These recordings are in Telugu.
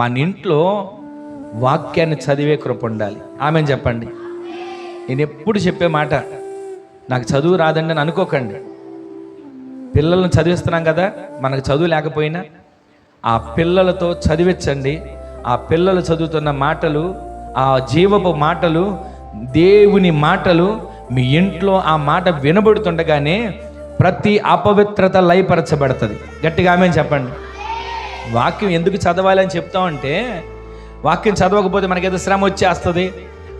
మన ఇంట్లో వాక్యాన్ని చదివే కృప ఉండాలి. ఆమె చెప్పండి. నేను ఎప్పుడు చెప్పే మాట నాకు చదువు రాదండి అని అనుకోకండి. పిల్లలను చదివిస్తున్నాం కదా మనకు చదువు లేకపోయినా ఆ పిల్లలతో చదివించండి. ఆ పిల్లలు చదువుతున్న మాటలు ఆ జీవపు మాటలు దేవుని మాటలు మీ ఇంట్లో ఆ మాట వినబడుతుండగానే ప్రతి అపవిత్రత లయపరచబడుతుంది. గట్టిగా ఆమె చెప్పండి. వాక్యం ఎందుకు చదవాలి అని చెప్తామంటే వాక్యం చదవకపోతే మనకేదో శ్రమ వచ్చేస్తుంది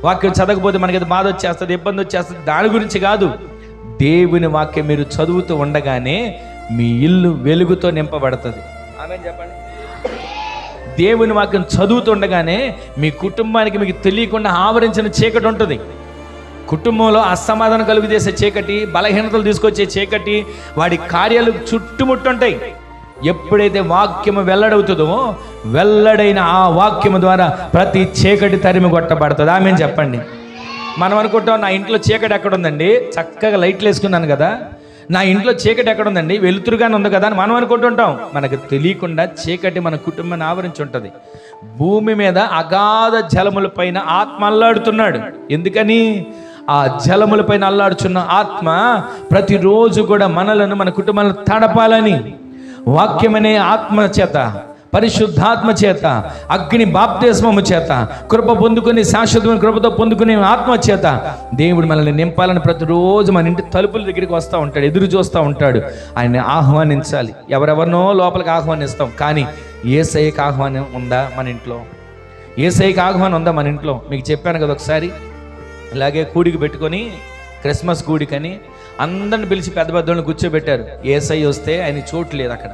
వాక్యం చదవకపోతే మనకేదో బాధ వచ్చేస్తుంది ఇబ్బంది వచ్చేస్తుంది. దాని గురించి కాదు. దేవుని వాక్యం మీరు చదువుతూ ఉండగానే మీ ఇల్లు వెలుగుతో నింపబడుతుంది. ఆమె చెప్పండి. దేవుని వాక్యం చదువుతుండగానే మీ కుటుంబానికి మీకు తెలియకుండా ఆవరించిన చీకటి ఉంటుంది. కుటుంబంలో అసమాధానం కలుగు చేసే చీకటి బలహీనతలు తీసుకొచ్చే చీకటి వాడి కార్యాలు చుట్టుముట్టుంటాయి. ఎప్పుడైతే వాక్యము వెల్లడవుతుందో వెల్లడైన ఆ వాక్యము ద్వారా ప్రతి చీకటి తరిమి కొట్టబడుతుంది. ఆమె చెప్పండి. మనం అనుకుంటాం నా ఇంట్లో చీకటి ఎక్కడ ఉందండి చక్కగా లైట్లు వేసుకున్నాను కదా. నా ఇంట్లో చీకటి ఎక్కడ ఉందండి వెలుతురుగానే ఉంది కదా అని మనం అనుకుంటుంటాం. మనకు తెలియకుండా చీకటి మన కుటుంబాన్ని ఆవరించి ఉంటుంది భూమి మీద అగాధ జలముల పైన ఆత్మ అల్లాడుతున్నాడు. ఎందుకని? ఆ జలముల పైన అల్లాడుచున్న ఆత్మ ప్రతిరోజు కూడా మనలను మన కుటుంబాలను తడపాలని. వాక్యమనే ఆత్మ చేత పరిశుద్ధాత్మ చేత అగ్ని బాప్తిస్మము చేత కృప పొందుకుని శాశ్వతమైన కృపతో పొందుకునే ఆత్మ చేత దేవుడు మనల్ని నింపాలని ప్రతిరోజు మన ఇంటి తలుపుల దగ్గరికి వస్తూ ఉంటాడు ఎదురు చూస్తూ ఉంటాడు. ఆయన్ని ఆహ్వానించాలి. ఎవరెవరినో లోపలికి ఆహ్వానిస్తాం. కానీ ఏ సైకి ఆహ్వానం ఉందా మన ఇంట్లో? ఏ సైకి ఆహ్వానం ఉందా మన ఇంట్లో? మీకు చెప్పాను కదా ఒకసారి. ఇలాగే కూడికి పెట్టుకొని క్రిస్మస్ కూడికని అందరిని పిలిచి పెద్ద పెద్దోళ్ళని కూర్చోబెట్టారు. ఏసై వస్తే ఆయన చోటు లేదు అక్కడ.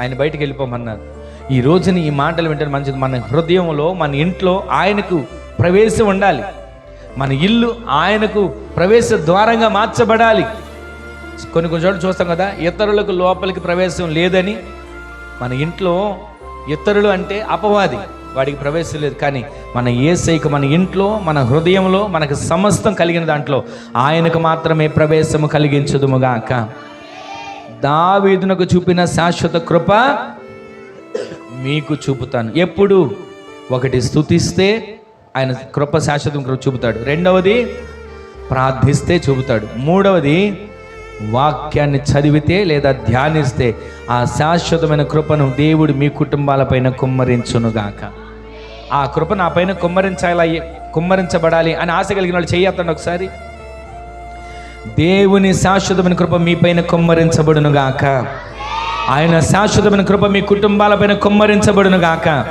ఆయన బయటికి వెళ్ళిపోమన్నారు. ఈ రోజున ఈ మాటలు వింటే మంచిది. మన హృదయంలో మన ఇంట్లో ఆయనకు ప్రవేశం ఉండాలి. మన ఇల్లు ఆయనకు ప్రవేశ ద్వారంగా మార్చబడాలి. కొన్ని కొన్ని చోట్ల చూస్తాం కదా ఇతరులకు లోపలికి ప్రవేశం లేదని. మన ఇంట్లో ఇతరులు అంటే అపవాది. వాడికి ప్రవేశం లేదు. కానీ మన ఏసైకి మన ఇంట్లో మన హృదయంలో మనకు సమస్తం కలిగిన దాంట్లో ఆయనకు మాత్రమే ప్రవేశము కలిగించదుముగాక దావీదునకు చూపిన శాశ్వత కృప మీకు చూపుతాను. ఎప్పుడు? ఒకటి స్తుతిస్తే ఆయన కృప శాశ్వతం కృప చూపుతాడు. రెండవది ప్రార్థిస్తే చూపుతాడు. మూడవది వాక్యాన్ని చదివితే లేదా ధ్యానిస్తే ఆ శాశ్వతమైన కృపను దేవుడు మీ కుటుంబాలపైన కుమ్మరించునుగాక ఆ కృప నా పైన కుమ్మరించాలి కుమ్మరించబడాలి అని ఆశ కలిగిన వాళ్ళు చెయ్యత్తండి ఒకసారి. దేవుని శాశ్వతమైన కృప మీ పైన కుమ్మరించబడునుగాక. ఆయన శాశ్వతమైన కృప మీ కుటుంబాలపైన కుమ్మరించబడునుగాక.